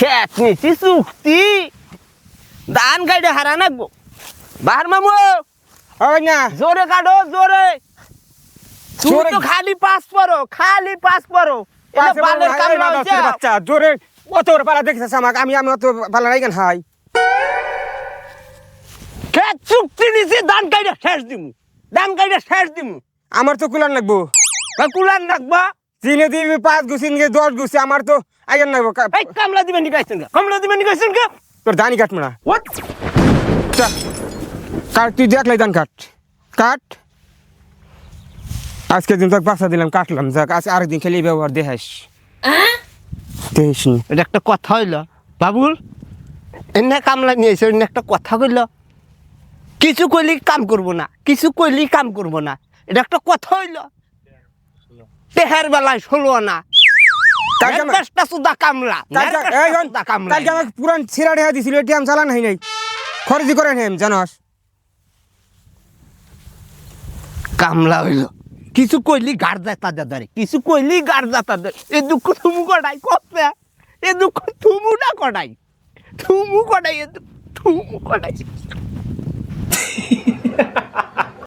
খেত নিছি চুক্তি ধান কাটে হারা নাকবো বাহার মামু না জোরে কাটো জোরে। তুমি তো খালি পাস পড়ো খালি পাস পড়ো। বাচ্চা, জোরে। অত পালা দেখতেছে আমাকে? আমি আমি অত পালা নাই কেন? হাই। খেত চুক্তি নিছি ধান কাটে শেষ দিমু। ধান কাটে শেষ দিমু। আমার তো কুলার লাগবো। কুলার রাখবা চিনে দিবি পাঁচ গুছি নিয়ে দশ গুছি আমার তো লাগবো কা- এই কামলা দিবেন নি গাইছেন কামলা দিবেন নি গাইছেন কে তোর ধানি কাটবো না। হোয়াট কাট তুই দেখলাই ধান কাট। কাট। আজকে দিন তোকে বাসা দিলাম কাটলাম। যাক আজ আরেকদিন খেলে ব্যবহার দেখাস দেখিস নি। এটা একটা কথা হইল। বাবুল এনে কামলা নিয়েছে এনে একটা কথা কইল। কিছু কইলি কাম করব না কিছু কইলি কাম করব না। এটা একটা কথা হইল। তেহার বেলায় ষোলো সুদা কামলা কালকে নেরকাশটা এই শোন, সুদা কামলা কালকে আমাকে পুরান ছিঁড়া ঢেয়া দিছিল এটি আমি চালান নাই। খরচি করেন হেম জানস। কামলা হইল। কিছু কইলি গার যায় তাদের ধরে কিছু কইলি গার যা তাদের এ দুঃখ তুমু কটাই কপে। এ দুঃখ তুমু না কটাই। তুমু কটাই এ তুমু কটাই।